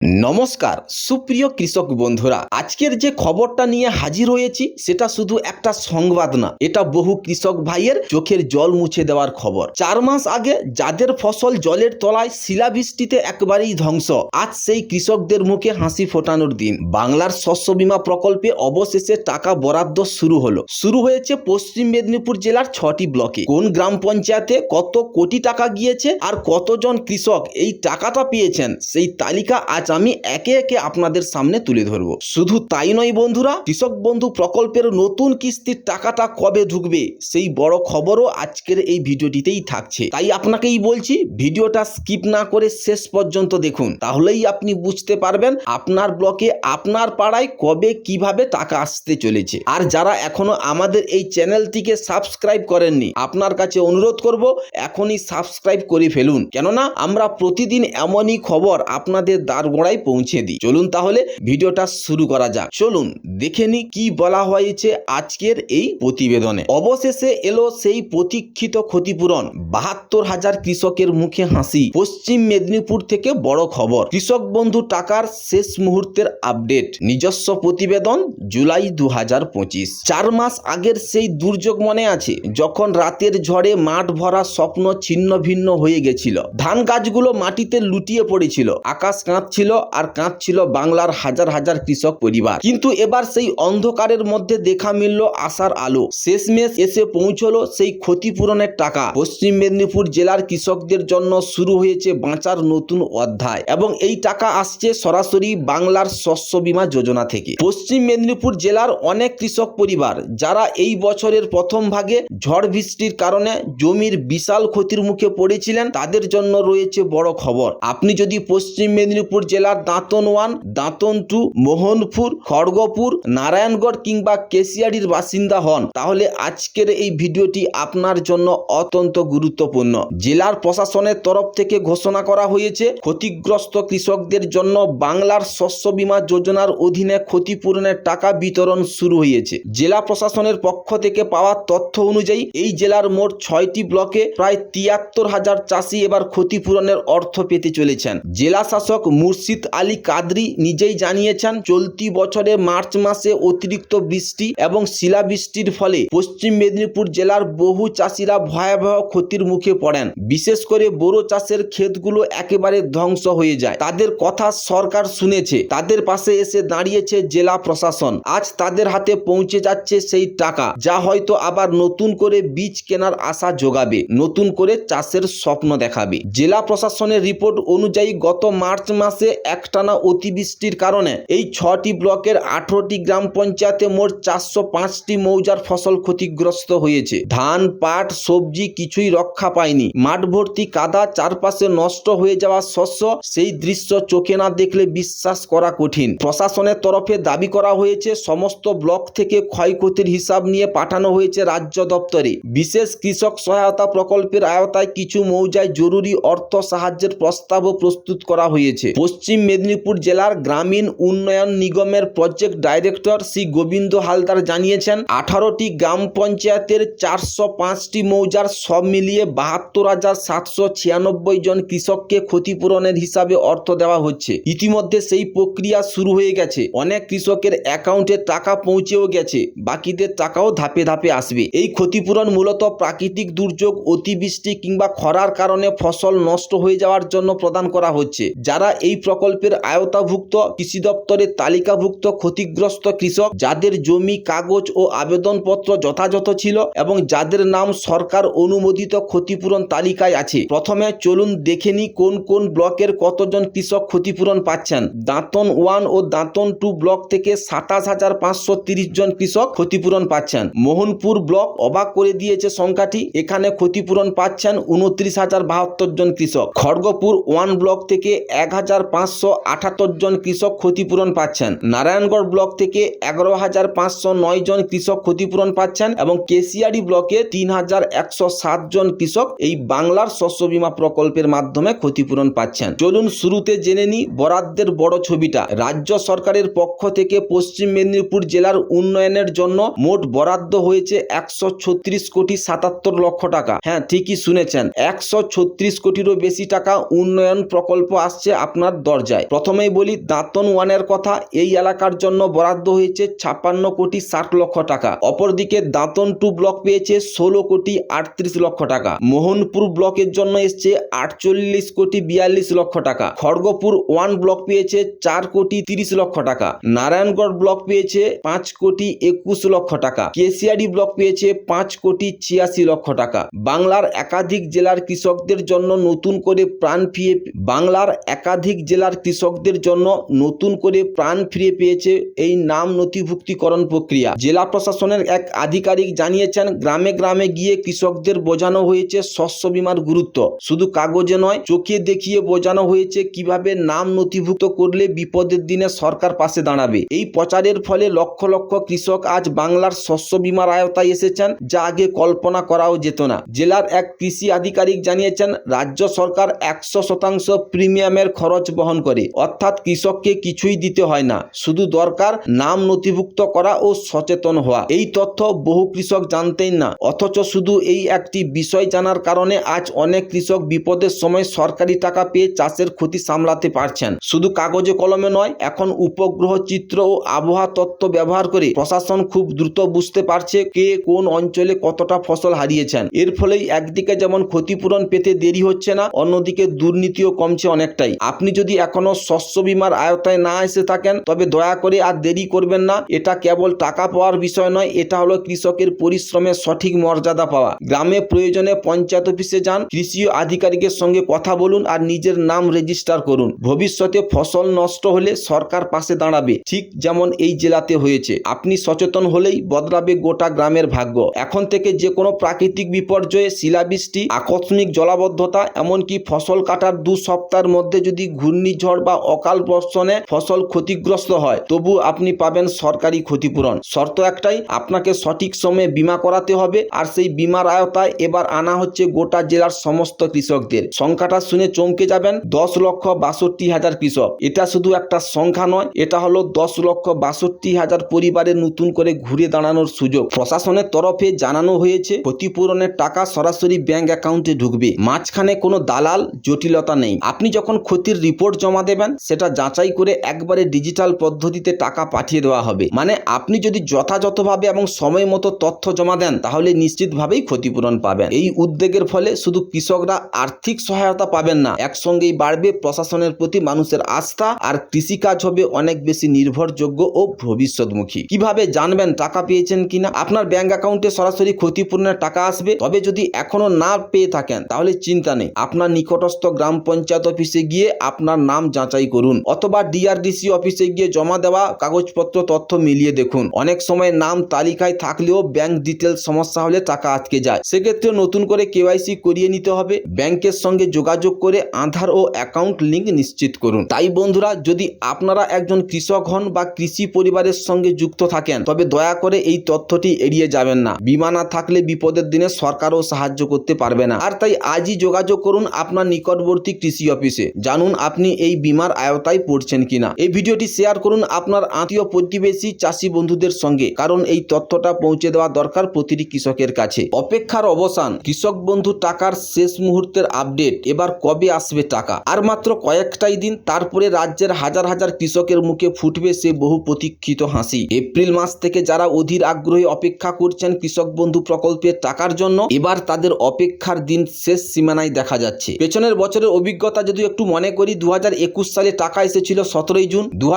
নমস্কার, সুপ্রিয় কৃষক বন্ধুরা। আজকের যে খবরটা নিয়ে হাজির হয়েছি, সেটা শুধু একটা সংবাদ না, এটা বহু কৃষক ভাইয়ের চোখের জল মুছে দেওয়ার খবর। চার মাস আগে যাদের ফসল জলের তলায় শিলাবৃষ্টিতে একবারেই ধ্বংস, আজ সেই কৃষকদের মুখে হাসি ফোটানোর দিন। বাংলার শস্য বীমা প্রকল্পে অবশেষে টাকা বরাদ্দ শুরু হলো। শুরু হয়েছে পশ্চিম মেদিনীপুর জেলার ছটি ব্লকে। কোন গ্রাম পঞ্চায়েতে কত কোটি টাকা গিয়েছে আর কতজন কৃষক এই টাকাটা পেয়েছেন, সেই তালিকা আজ আমি একে একে আপনাদের সামনে তুলে ধরবো। শুধু তাই নয় বন্ধুরা, কৃষক বন্ধু প্রকল্পের নতুন কিস্তির টাকাটা কবে ঢুকবে সেই বড় খবরও আজকের এই ভিডিওটিতেই থাকছে। তাই আপনাকেই বলছি, ভিডিওটা স্কিপ না করে শেষ পর্যন্ত দেখুন। তাহলেই আপনি বুঝতে পারবেন আপনার ব্লকে আপনার পাড়ায় কবে কীভাবে টাকা আসতে চলেছে। আর যারা এখনও আমাদের এই চ্যানেলটিকে সাবস্ক্রাইব করেননি, আপনার কাছে অনুরোধ করব, এখনই সাবস্ক্রাইব করে ফেলুন। কেননা আমরা প্রতিদিন এমনই খবর আপনাদের দ্বারগোড়ায় পৌঁছে দিই। চলুন তাহলে ভিডিওটা শুরু করা যাক। চলুন দেখে নি কি বলা হয়েছে আজকের এই প্রতিবেদনে। অবশেষে এলো সেই প্রতীক্ষিত ক্ষতিপূরণ, বাহাত্তর হাজার কৃষকের মুখে হাসি, পশ্চিম মেদিনীপুর থেকে বড় খবর। কৃষক বন্ধু টাকার শেষ মুহূর্তের আপডেট, নিজস্ব প্রতিবেদন জুলাই দু হাজার পঁচিশ। চার মাস আগের সেই দুর্যোগ মনে আছে, যখন রাতের ঝড়ে মাঠ ভরা স্বপ্ন ছিন্ন ভিন্ন হয়ে গেছিল। ধান গাছগুলো মাটিতে লুটিয়ে পড়েছিল, আকাশ কাঁদছিল আর কাঁদছিল বাংলার হাজার হাজার কৃষক পরিবার। কিন্তু এবার সেই অন্ধকারের মধ্যে দেখা মিলল আশার আলো। শেষমেশ এসে পৌঁছলো সেই ক্ষতিপূরণের টাকা। পশ্চিম মেদিনীপুর জেলার কৃষকদের জন্য শুরু হয়েছে বাঁচার নতুন অধ্যায় এবং এই টাকা আসছে সরাসরি বাংলার শস্য বীমা যোজনা থেকে। পশ্চিম মেদিনীপুর জেলার অনেক কৃষক পরিবার, যারা এই বছরের প্রথম ভাগে ঝড় বৃষ্টির কারণে জমির বিশাল ক্ষতির মুখে পড়েছিলেন, তাদের জন্য রয়েছে বড় খবর। আপনি যদি পশ্চিম মেদিনীপুর জেলার দাঁতন ওয়ান দাঁতন টু মোহনপুর, খড়গপুর নারায়ণগড় কিংবা কেশিয়াড়ির বাসিন্দা হন, তাহলে আজকের এই ভিডিওটি আপনার জন্য অত্যন্ত গুরুত্বপূর্ণ। জেলার প্রশাসনের তরফ থেকে ঘোষণা করা হয়েছে, ক্ষতিগ্রস্ত কৃষকদের জন্য বাংলার শস্য বীমা যোজনার অধীনে ক্ষতিপূরণের টাকা বিতরণ শুরু হয়েছে। জেলা প্রশাসনের পক্ষ থেকে পাওয়া তথ্য অনুযায়ী, এই জেলার মোট ছয়টি ব্লকে প্রায় তিয়াত্তর হাজার চাষি এবার ক্ষতিপূরণের অর্থ পেতে চলেছেন। জেলা শাসক মুর্শিদ আলী কাদরি নিজেই জানিয়েছেন, চলতি বছরে মার্চ মাসে অতিরিক্ত বৃষ্টি এবং শিলাবৃষ্টির ফলে পশ্চিম মেদিনীপুর জেলার বহু চাষিরা ভয়াবহ ক্ষতির মুখে পড়েন। বিশেষ করে বোরো চাষের ক্ষেতগুলো একেবারে ধ্বংস হয়ে যায়। তাদের কথা সরকার শুনেছে। তাদের পাশে এসে দাঁড়িয়েছে জেলা প্রশাসন। আজ তাদের হাতে পৌঁছে যাচ্ছে সেই টাকা। যা হয়তো আবার নতুন করে বীজ কেনার আশা যোগাবে। নতুন করে চাষের স্বপ্ন দেখাবে। জেলা প্রশাসনের রিপোর্ট অনুযায়ী গত মার্চ মাসে একটানা অতিবৃষ্টির কারণে এই ছটি ব্লকের আঠারোটি গ্রাম পঞ্চায়েতে মোট চারশো পাঁচটি মৌজার ফসল ক্ষতিগ্রস্ত হয়েছে। ধান, পাট, সবজি কিছুই রক্ষা পায়নি। মাঠ ভর্তি কাদা চারপাশে নষ্ট হয়ে যাওয়া শস্য সেই দৃশ্য চোখে না দেখলে বিশ্বাস করা কঠিন। প্রশাসনের তরফে দাবি করা হয়েছে, সমস্ত ব্লক থেকে ক্ষয়ক্ষতির হিসাব নিয়ে পাঠানো হয়েছে রাজ্য দপ্তরে। বিশেষ কৃষক সহায়তা প্রকল্পের আওতায় কিছু মৌজায় জরুরি অর্থ সাহায্যের প্রস্তাবও প্রস্তুত করা হয়েছে। পশ্চিম মেদিনীপুর জেলার গ্রামীণ উন্নয়ন নিগমের প্রজেক্ট ডাইরেক্টর শ্রী গোবিন্দ হালদার জানিয়েছেন, আঠারোটি গ্রাম পঞ্চায়েতের চারশো পাঁচটি মৌজার সব মিলিয়ে বাহাত্তর হাজার সাতশো ছিয়ানব্বই জন কৃষককে ক্ষতিপূরণের হিসাবে অর্থ দেওয়া হচ্ছে। ইতিমধ্যে সেই প্রক্রিয়া শুরু হয়ে গেছে। অনেক কৃষকের অ্যাকাউন্টে টাকা পৌঁছেও গেছে। বাকিদের টাকাও ধাপে ধাপে আসবে। এই ক্ষতিপূরণ মূলত প্রাকৃতিক দুর্যোগ, অতিবৃষ্টি কিংবা খরার কারণে ফসল নষ্ট হয়ে যাওয়ার জন্য প্রদান করা হচ্ছে। যারা এই প্রকল্পের আয়তাভুক্ত কৃষি দপ্তরের তালিকাভুক্ত ক্ষতিগ্রস্ত কৃষক যাদের জমি, কাগজ ও আবেদনপত্র যথাযথ ছিল এবং যাদের নাম সরকার অনুমোদিত ক্ষতিপূরণ তালিকায় আছে। প্রথমে চলুন দেখে নি কোন কোন ব্লকের কতজন কৃষক ক্ষতিপূরণ পাচ্ছেন। দাঁতন ওয়ান ও দাঁতন টু ব্লক থেকে সাতাশ হাজার পাঁচশো তিরিশ জন কৃষক ক্ষতিপূরণ পাচ্ছেন। মোহনপুর ব্লক অবাক করে দিয়েছে সংখ্যাটি। এখানে ক্ষতিপূরণ পাচ্ছেন উনত্রিশ হাজার বাহাত্তর জন কৃষক। খড়গপুর ওয়ান ব্লক থেকে এক হাজার পাঁচশো আঠাত্তর জন কৃষক ক্ষতিপূরণ পাচ্ছেন। নারায়ণগড় ব্লক থেকে এগারো হাজার পাঁচশো নয় জন কৃষক ক্ষতিপূরণ পাচ্ছেন এবং কেশিয়ারি ব্লকে তিন হাজার একশো সাত জন কৃষক এই বাংলার শস্য বীমা প্রকল্পের মাধ্যমে ক্ষতিপূরণ পাচ্ছেন। চলুন শুরুতে জেনে নি বরাদ্দের বড় ছবিটা। রাজ্য সরকারের পক্ষ থেকে পশ্চিম মেদিনীপুর জেলার উন্নয়নের জন্য মোট বরাদ্দ হয়েছে একশো ছত্রিশ কোটি সাতাত্তর লক্ষ টাকা। হ্যাঁ ঠিকই শুনেছেন। একশো ছত্রিশ কোটিরও বেশি টাকা উন্নয়ন প্রকল্প আসছে আপনার দরজায়। প্রথমেই বলি দাঁতন ওয়ানের কথা। এই এলাকার জন্য বরাদ্দ হয়েছে ছাপ্পান্ন কোটি ষাট লক্ষ টাকা। অপরদিকে দাঁতন টু ব্লক পেয়েছে ষোলো কোটি আটত্রিশ লক্ষ টাকা। মোহনপুর ব্লকের জন্য এসছে আটচল্লিশ কোটি বিয়াল্লিশ লক্ষ টাকা। খড়গপুর ওয়ান ব্লক পেয়েছে চার কোটি তিরিশ লক্ষ টাকা। নারায়ণগড় ব্লক পেয়েছে পাঁচ কোটি একুশ লক্ষ টাকা। কেশিয়ারি ব্লক পেয়েছে পাঁচ কোটি ছিয়াশি লক্ষ টাকা। বাংলার একাধিক জেলার কৃষকদের জন্য নতুন করে প্রাণ ফিরে বাংলার একাধিক জেলার কৃষকদের জন্য নতুন করে প্রাণ ফিরে পেয়েছে এই নাম নথিভুক্তিকরণ প্রক্রিয়া। জেলা প্রশাসনের এক আধিকারিক জানিয়েছেন, গ্রামে গ্রামে গিয়ে কৃষকদের বোঝানো হয়েছে শস্য বীমার গুরুত্ব। শুধু কাগজে নয়, চোখে দেখিয়ে বোঝানো হয়েছে কীভাবে নাম নথিভুক্ত করলে বিপদের দিনে সরকার পাশে দাঁড়াবে। এই প্রচারের ফলে লক্ষ লক্ষ কৃষক আজ বাংলার শস্য বীমার আয়তায় এসেছেন, যা আগে কল্পনা করাও যেত না। জেলার এক কৃষি আধিকারিক জানিয়েছেন, রাজ্য সরকার একশো শতাংশ প্রিমিয়ামের খরচ বহন করে, অর্থাৎ কৃষককে কিছুই দিতে হয় না। শুধু দরকার নাম নথিভুক্ত করা ও সচেতন হওয়া। এই তথ্য বহু কৃষক জানতেন না। অথচ শুধু এই একটি বিষয় জানার কারণে আজ অনেক কৃষক বিপদের সময় সরকারি টাকা পেয়ে চাষের ক্ষতি সামলাতে পারছেন। শুধু কাগজে কলমে নয়, এখন উপগ্রহ চিত্র ও আবহাওয়া তত্ত্ব ব্যবহার করে প্রশাসন খুব দ্রুত বুঝতে পারছে কে কোন অঞ্চলে কতটা ফসল হারিয়েছেন। এর ফলেই একদিকে যেমন ক্ষতিপূরণ পেতে দেরি হচ্ছে না, অন্যদিকে দুর্নীতিও কমছে অনেকটাই। আপনি যদি এখনও শস্য বীমার আয়তায় না এসে থাকেন, তবে দয়া করে আর দেরি করবেন না। এটা কেবল টাকা পাওয়ার বিষয় নয়, এটা হলো কৃষকের পরিশ্রমের সঠিক মর্যাদা পাওয়া। গ্রামে প্রয়োজনে পঞ্চায়েত অফিসে যান, কৃষি আধিকারিকের সঙ্গে কথা বলুন আর নিজের নাম রেজিস্টার করুন। ভবিষ্যতে ফসল নষ্ট হলে সরকার পাশে দাঁড়াবে, ঠিক যেমন এই জেলাতে হয়েছে। আপনি সচেতন হলেই বদলাবে গোটা গ্রামের ভাগ্য। এখন থেকে যে কোনো প্রাকৃতিক বিপর্যয়ে শিলাবৃষ্টি, আকস্মিক জলাবদ্ধতা, এমনকি ফসল কাটার দু সপ্তাহের মধ্যে যদি ঘূর্ণিঝড় বা অকাল বর্ষণে ফসল ক্ষতিগ্রস্ত হয়, তবু আপনি পাবেন সরকারি ক্ষতিপূরণ। শর্ত একটাই, আপনাকে সঠিক সময়ে বিমা করাতে হবে আর সেই বীমার আয়তায় এবার আনা হচ্ছে গোটা জেলার সমস্ত কৃষকদের। সংখ্যাটা শুনে চমকে যাবেন দশ লক্ষ বাষট্টি হাজার কৃষক। এটা শুধু একটা সংখ্যা নয়, এটা হলো দশ লক্ষ বাষট্টি হাজার পরিবারের নতুন করে ঘুরে দাঁড়ানোর সুযোগ। প্রশাসনের তরফে জানানো হয়েছে, ক্ষতিপূরণের টাকা সরাসরি ব্যাংক অ্যাকাউন্টে ঢুকবে। মাঝখানে কোনো দালাল জটিলতা নেই। আপনি যখন ক্ষতির রিপোর্ট জমা দেবেন, সেটা যাচাই করে একবারে ডিজিটাল পদ্ধতিতে টাকা পাঠিয়ে দেওয়া হবে। মানে আপনি যদি যথাযথভাবে এবং সময় মতো তথ্য জমা দেন, তাহলে নিশ্চিতভাবেই ক্ষতিপূরণ পাবেন। এই উদ্যোগের ফলে শুধু কৃষকরা আর্থিক সহায়তা পাবেন না, একসঙ্গেই বাড়বে প্রশাসনের প্রতি মানুষের আস্থা আর কৃষিকাজ হবে অনেক বেশি নির্ভরযোগ্য ও ভবিষ্যৎমুখী। কীভাবে জানবেন টাকা পেয়েছেন কিনা? আপনার ব্যাংক অ্যাকাউন্টে সরাসরি ক্ষতিপূরণের টাকা আসবে। তবে যদি এখনও না পেয়ে থাকেন, তাহলে চিন্তা নেই। আপনার নিকটস্থ গ্রাম পঞ্চায়েত অফিসে গিয়ে আপনার নাম যাচাই করুন অথবা ডিআরডিসি অফিসে গিয়ে জমা দেওয়া কাগজপত্র, তথ্য মিলিয়ে দেখুন। অনেক সময় নাম তালিকায় থাকলেও ব্যাংক ডিটেলস সমস্যা হলে টাকা আটকে যায়। সেক্ষেত্রে নতুন করে কেওয়াইসি করিয়ে নিতে হবে। ব্যাংকের সঙ্গে যোগাযোগ করে আধার ও অ্যাকাউন্ট লিঙ্ক নিশ্চিত করুন। তাই বন্ধুরা, যদি আপনারা একজন কৃষক হন বা কৃষি পরিবারের সঙ্গে যুক্ত থাকেন, তবে দয়া করে এই তথ্যটি এড়িয়ে যাবেন না। বিমা না থাকলে বিপদের দিনে সরকারও সাহায্য করতে পারবে না। আর তাই আজই যোগাযোগ করুন আপনার নিকটবর্তী কৃষি অফিসে। জানুন আপনি এই বিমার আয়তায় পড়ছেন কিনা। এই ভিডিওটি শেয়ার করুন আপনার আত্মীয় প্রতিবেশী চাষি বন্ধুদের সঙ্গে, কারণ এই তথ্যটা পৌঁছে দেওয়া দরকার প্রতিটি কৃষকের কাছে। অপেক্ষার অবসান, কৃষক বন্ধু টাকার শেষ মুহূর্তের আপডেট, এবার কবে আসবে টাকা? আর মাত্র কয়েকটাই দিন, তারপরে রাজ্যের হাজার হাজার কৃষকের মুখে ফুটবে সে বহু প্রতীক্ষিত হাসি। এপ্রিল মাস থেকে যারা অধীর আগ্রহে অপেক্ষা করছেন কৃষক বন্ধু প্রকল্পের টাকার জন্য, এবার তাদের অপেক্ষার দিন শেষ সীমানায় দেখা যাচ্ছে। পেছনের বছরের অভিজ্ঞতা যদি একটু মনে করি দু হাজার একুশ সালে টাকা এসেছিল সতেরোই জুন দু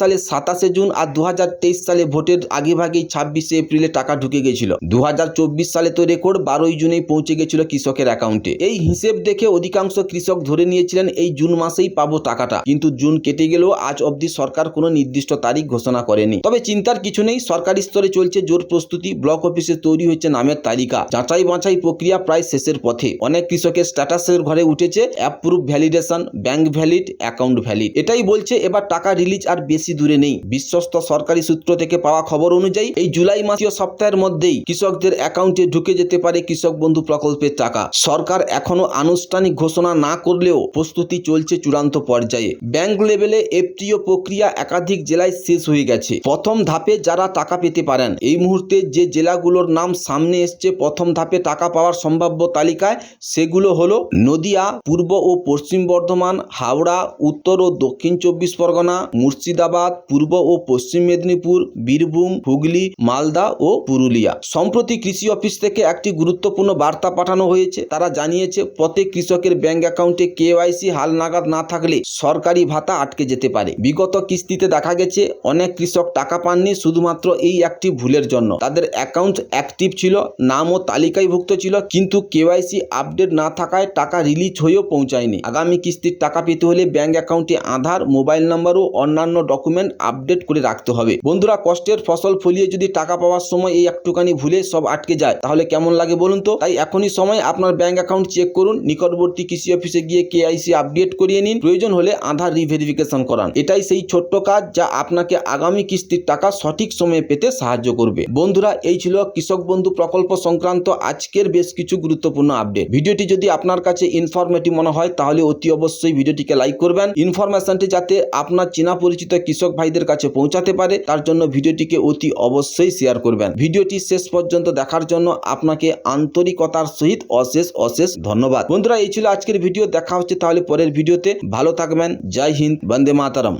সালে সাতাশে জুন আর দু হাজার তেইশ সালে ভোটের আগে ভাগেই ছাব্বিশে এপ্রিলে টাকা ঢুকে গেছিল। দু হাজার চব্বিশ সালে তো রেকর্ড, বারোই জুনেই পৌঁছে গেছিল কৃষকের অ্যাকাউন্টে। এই হিসেব দেখে অধিকাংশ কৃষক ধরে নিয়েছিলেন, এই জুন মাসেই পাবো টাকাটা। কিন্তু জুন কেটে গেলেও আজ অবধি সরকার কোনো নির্দিষ্ট তারিখ ঘোষণা করেনি। তবে চিন্তার কিছু নেই, সরকারি স্তরে চলছে জোর প্রস্তুতি, ব্লক অফিসে তৈরি হয়েছে নামের তালিকা। যাচাই বাছাই প্রক্রিয়া প্রায় শেষের পথে। অনেক কৃষকের স্ট্যাটাসের ঘরে উঠেছে approve validation bank valid account valid এটাই বলছে, এবার টাকা রিলিজ আর বেশি দূরে নেই। বিশ্বস্ত সরকারি সূত্র থেকে পাওয়া খবর অনুযায়ী, এই জুলাই মাসীয় সপ্তাহের মধ্যেই কৃষকদের অ্যাকাউন্টে ঢুকে যেতে পারে কৃষক বন্ধু প্রকল্পের টাকা। সরকার এখনও আনুষ্ঠানিক ঘোষণা না করলেও প্রস্তুতি চলছে চূড়ান্ত পর্যায়ে। ব্যাংক লেভেলে এফটিও প্রক্রিয়া একাধিক জেলায় শেষ হয়ে গেছে। প্রথম ধাপে যারা টাকা পেতে পারেন, এই মুহূর্তে যে জেলাগুলোর নাম সামনে এসছে, প্রথম ধাপে টাকা পাওয়ার সম্ভাব্য তালিকায় সেগুলো হলো নদিয়া, পূর্ব ও পশ্চিম বর্ধমান, হাওড়া, উত্তর ও দক্ষিণ চব্বিশ পরগনা, মুর্শিদাবাদ, পূর্ব ও পশ্চিম মেদিনীপুর, বীরভূম, হুগলি, মালদা ও পুরুলিয়া। সম্প্রতি কৃষি অফিস থেকে একটি গুরুত্বপূর্ণ বার্তা পাঠানো হয়েছে। তারা জানিয়েছে, প্রত্যেক কৃষকের ব্যাংক অ্যাকাউন্টে কেওয়াইসি হাল নাগাদ না থাকলে সরকারি ভাতা আটকে যেতে পারে। বিগত কিস্তিতে দেখা গেছে, অনেক কৃষক টাকা পাননি শুধুমাত্র এই একটি ভুলের জন্য। তাদের অ্যাকাউন্ট অ্যাক্টিভ ছিল নামও তালিকায়ভুক্ত ছিল, কিন্তু কেওয়াইসি আপডেট না থাকায় টাকা রিলিজ হয়েও পৌঁছায়নি। আগামী কিস্তির টাকা পেতে হলে ব্যাংক অ্যাকাউন্টে আধার, মোবাইল নাম্বার ও অন্যান্য ডকুমেন্ট আপডেট করে রাখতে হবে। বন্ধুরা, কষ্টের ফসল ফলিয়ে যদি টাকা পাওয়ার সময় এই একটুখানি ভুলে সব আটকে যায়, তাহলে কেমন লাগে বলুন তো? তাই এখনই সময় আপনার ব্যাংক অ্যাকাউন্ট চেক করুন, নিকটবর্তী কৃষি অফিসে গিয়ে কেআইসি আপডেট করিয়ে নিন। প্রয়োজন হলে আধার রিভেরিফিকেশন করান। এটাই সেই ছোট্ট কাজ যা আপনাকে আগামী কিস্তির টাকা সঠিক সময়ে পেতে সাহায্য করবে। বন্ধুরা, এই ছিল কৃষক বন্ধু প্রকল্প সংক্রান্ত আজকের বেশ কিছু গুরুত্বপূর্ণ আপডেট ভিডিওটি যদি আপনার কাছে ইনফরমেটিভ মনে হয়, তাহলে অতি অবশ্যই ভিডিওটিকে লাইক করবেন। ইনফরমেশনটি যাতে আপনার চেনা পরিচিত কৃষক ভাইদের কাছে পৌঁছাতে পারে, তার জন্য ভিডিওটিকে অতি অবশ্যই শেয়ার করবেন। ভিডিওটি শেষ পর্যন্ত দেখার জন্য আপনাকে আন্তরিকতার সহিত অশেষ অশেষ ধন্যবাদ। বন্ধুরা, এই ছিল আজকের ভিডিও। দেখা হচ্ছে তাহলে পরের ভিডিওতে। ভালো থাকবেন। জয় হিন্দ। বন্দে মাতারম।